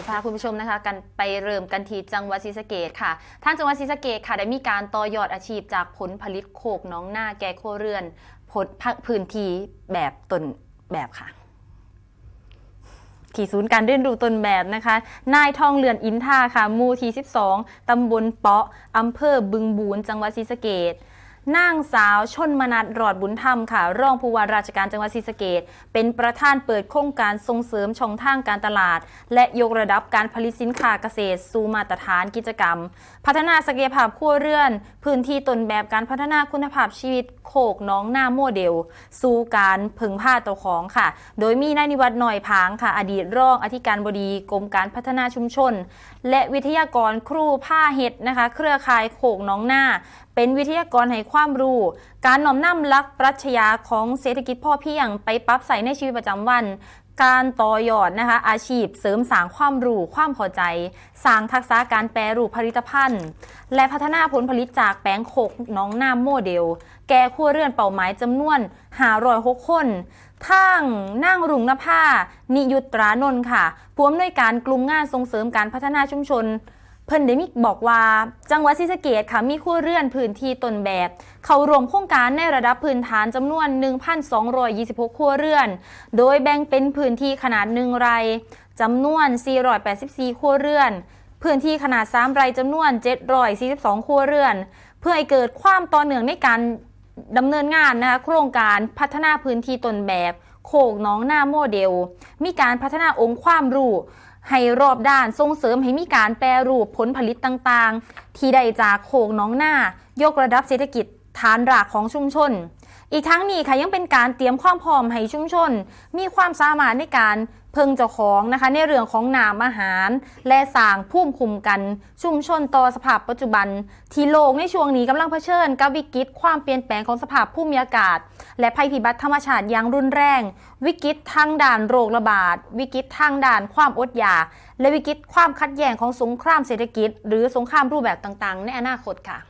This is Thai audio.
สิพาคุณผู้ชมนะคะ กันไปเริ่มกันที่จังหวัดศรีสะเกดค่ะทางจังหวัดศรีสะเกดค่ะ ได้มีการต่อยอดอาชีพจากผลผลิตโคกน้องหน้าแก่โคเรือนผลพื้นที่แบบต้นแบบค่ะ ที่ศูนย์การเรียนรู้ต้นแบบนะคะ นายทองเรือนอินท่าค่ะ มู่ที่ 12 ตำบลเปาะอำเภอบึงบูนจังหวัดศรีสะเกด นางสาวชนมนัดรอดบุญธรรมค่ะ รองผู้ว่าราชการจังหวัดศรีสะเกดเป็นประธานเปิดโครงการส่งเสริมช่องทางการตลาด และยกระดับการผลิตสินค้าเกษตร สู่มาตรฐานกิจกรรม พัฒนาศักยภาพครัวเรือน พื้นที่ต้นแบบการพัฒนาคุณภาพชีวิตโคกน้องหน้าโมเดล สู่การพึงผ้าตัวของค่ะ โดยมีนายนิวัฒน์หน่อยพางค่ะ อดีตรองอธิการบดีกรมการพัฒนาชุมชน และวิทยากรครูผ้าเห็ดนะคะ เครือข่ายโขกน้องหน้า เป็นวิทยากรให้ความรู้ การน้อมนำหลักปรัชญาของเศรษฐกิจพ่อเพียงไปปรับใส่ในชีวิตประจำวัน การต่อยอดนะคะอาชีพเสริมสร้างความรู้ความพอใจ สร้างทักษะการแปรรูปผลิตภัณฑ์ และพัฒนาผลผลิตจากแปลงโขกน้องน้ำโมเดล แก่ครัวเรือนเป่าหมายจำนวน506คนทางนั่งรุ่งนภานิยุตรานนท์ค่ะผู้อำนวยการกลุ่มงานส่งเสริมการพัฒนาชุมชน เพิ่นได้มีบอกว่าจังหวัดศรีสะเกดค่ะมีครัวเรือนพื้นที่ต้นแบบ เขารวมโครงการในระดับพื้นฐานจำนวน 1,226ครัวเรือน โดยแบ่งเป็นพื้นที่ขนาด1ไร่จำนวน 484ครัวเรือน พื้นที่ขนาด3ไร่จำนวน 742ครัวเรือน เพื่อให้เกิดความต่อเนื่องในการดำเนินงานนะคะโครงการพัฒนาพื้นที่ต้นแบบ โคกน้องหน้าโมเดล มีการพัฒนาองค์ความรู้ ให้รอบด้านส่งเสริมให้มีการแปรรูปผลผลิตต่างๆ ที่ได้จากโขงน้องหน้า ยกระดับเศรษฐกิจฐานรากของชุมชน อีกทั้งนี้ค่ะยังเป็นการเตรียมความพร้อมให้ชุมชน มีความสามารถในการ เพิ่งเจ้าของนะคะ ในเรื่องของน้ำอาหาร และสร้างภูมิคุ้มกัน ชุมชนต่อสภาพปัจจุบัน ที่โลกในช่วงนี้กำลังเผชิญกับวิกฤตความเปลี่ยนแปลงของสภาพภูมิอากาศ และภัยพิบัติธรรมชาติอย่างรุนแรง วิกฤตทางด่านโรคระบาด วิกฤตทางด่านความอดอยากและวิกฤตความขัดแย้งของสงครามเศรษฐกิจ หรือสงครามรูปแบบต่างๆ ในอนาคตค่ะ